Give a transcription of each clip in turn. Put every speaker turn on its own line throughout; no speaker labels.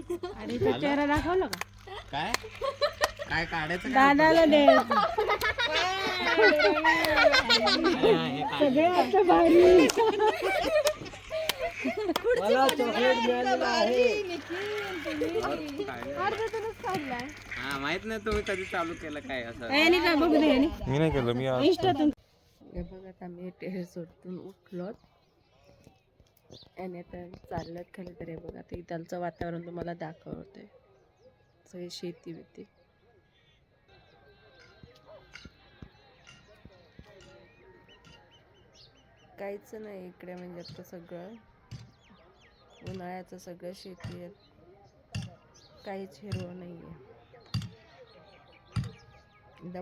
आणि तो चेहरा दाखवला का?
काय? काय काढायचं काय?
दादाला
हा, हे काय?
सगळे आता भारी
हा माहीत नाही तुम्ही कधी चालू केलं काय असं.
यांनी बघू दे यांनी
मी नाही केलं मी आज
इंस्टातून हे बघा आता आम्ही टेरेसवरतून उठलोत. आणि आता चालल्यात खाली तर हे बघा ते इथलचं वातावरण तुम्हाला दाखवते. सगळी शेती बिती. काहीच नाही इकडे म्हणजे आता सगळं उन्हाळ्याचं सगळं शेती आहे. काहीच हिरवं नाही आहे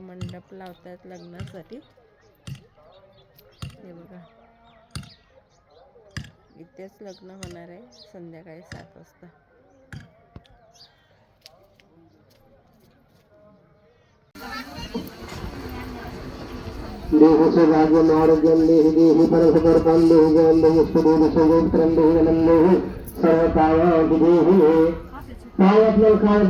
मंडप लावतात लग्नासाठी हे बघा इथेच लग्न होणार आहे संध्याकाळी सात वाजता.
देहस्य भाग्यम आरोग्यम देहि देहि परसकर्पम देहि जयम देहि सुदेहि सुगोत्रम देहि. नमन देहि सर्वकायादि देहि काय आपल्याला काय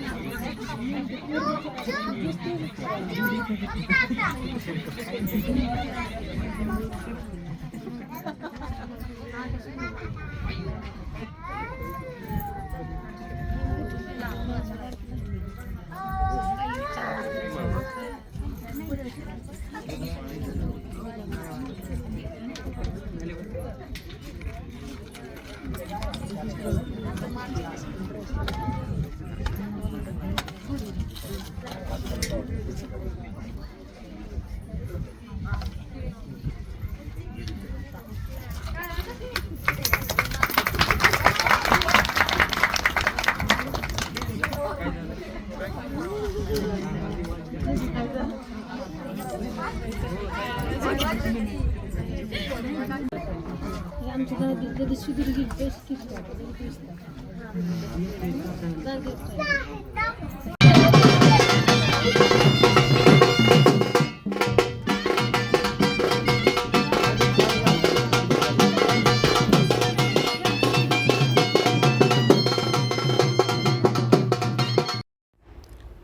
म्हणजे अखेरीचं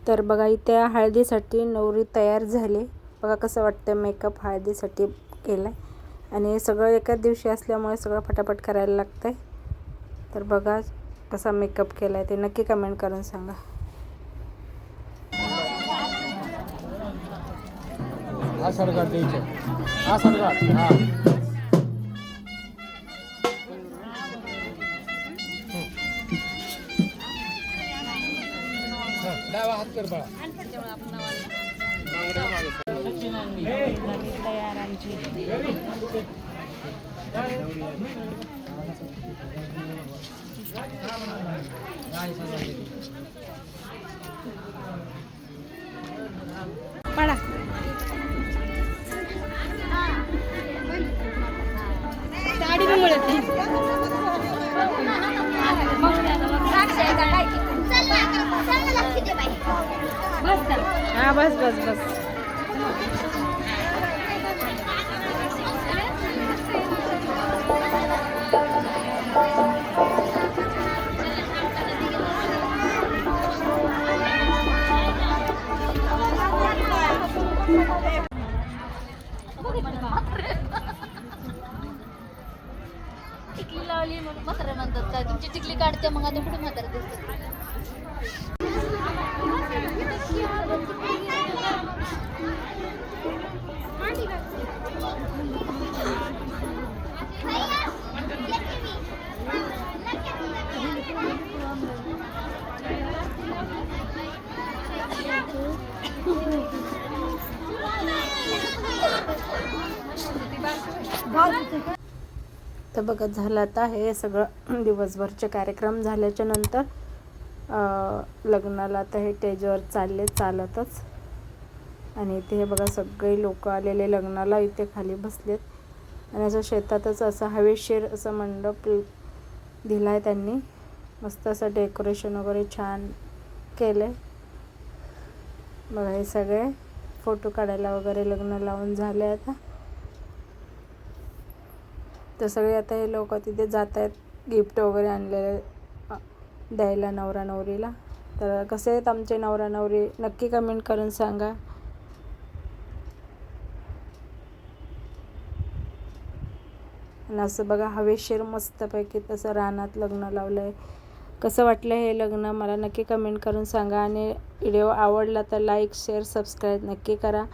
तर बघा इथे हळदीसाठी नवरी तयार झाली. बघा कसं वाटतं मेकअप हळदीसाठी केला आहे आणि हे सगळं एकाच दिवशी असल्यामुळे सगळं फटाफट करायला लागतं आहे तर बघा कसा मेकअप केला आहे ते नक्की कमेंट करून सांगा.
हा. सरकार द्यायचं हा सरकार हा डावा हात कर. बाळा
तयार आमची पडा साडी पण मिळत नाही हा बस बस बस
टिकली लावली म्हणून म्हातारा म्हणतात काय तुमची टिकली काढते मग आता कुठे म्हातारा दिसते
तर बघा झालं आता हे सगळं दिवसभरचे कार्यक्रम झाल्याच्यानंतर लग्नाला आता हे स्टेजवर चालले चालतच. आणि इथे हे बघा सगळे लोक आलेले लग्नाला इथे खाली बसलेत. आणि असं शेतातच असं हवेशीर असं मंडप दिला आहे त्यांनी. मस्त असं डेकोरेशन वगैरे छान केलं आहे बघा हे सगळे फोटो काढायला वगैरे लग्न लावून झाले आता. तर सगळे आता हे लोक तिथे जात आहेत गिफ्ट वगैरे आणलेले द्यायला नवरा नवरीला. तर कसे आहेत आमचे नवरा नवरी? नक्की कमेंट करून सांगा. आणि असं बघा हवेशीर मस्तपैकी तसं रानात लग्न लावलं आहे कसं वाटलं हे लग्न? मला नक्की कमेंट करून सांगा. आणि व्हिडिओ आवडला तर लाईक शेअर सबस्क्राईब नक्की करा.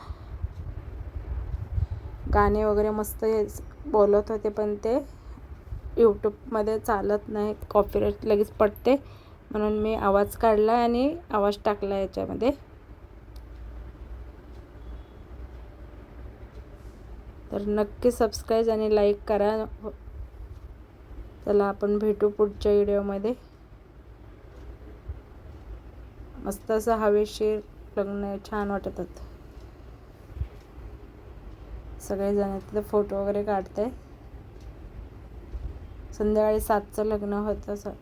गाणे वगैरे मस्त हे बोलत होते पण ते यूट्यूबमध्ये चालत नाही. कॉपीराईट लगेच पडते. म्हणून मी आवाज काढला आणि आवाज टाकला याच्यामध्ये. तर नक्की सबस्क्राईब आणि लाईक करा. चला आपण भेटू पुढच्या व्हिडिओमध्ये मस्त असं हवेशीर लग्न छान वाटत होतं. सगळेजण तिथे फोटो वगैरे काढते. संध्याकाळी सातचं लग्न होतं असं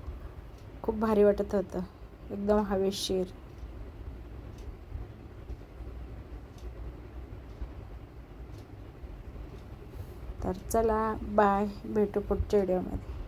खूप भारी वाटत होतं. एकदम हवेशीर तर चला बाय भेटू पुढच्या व्हिडिओमध्ये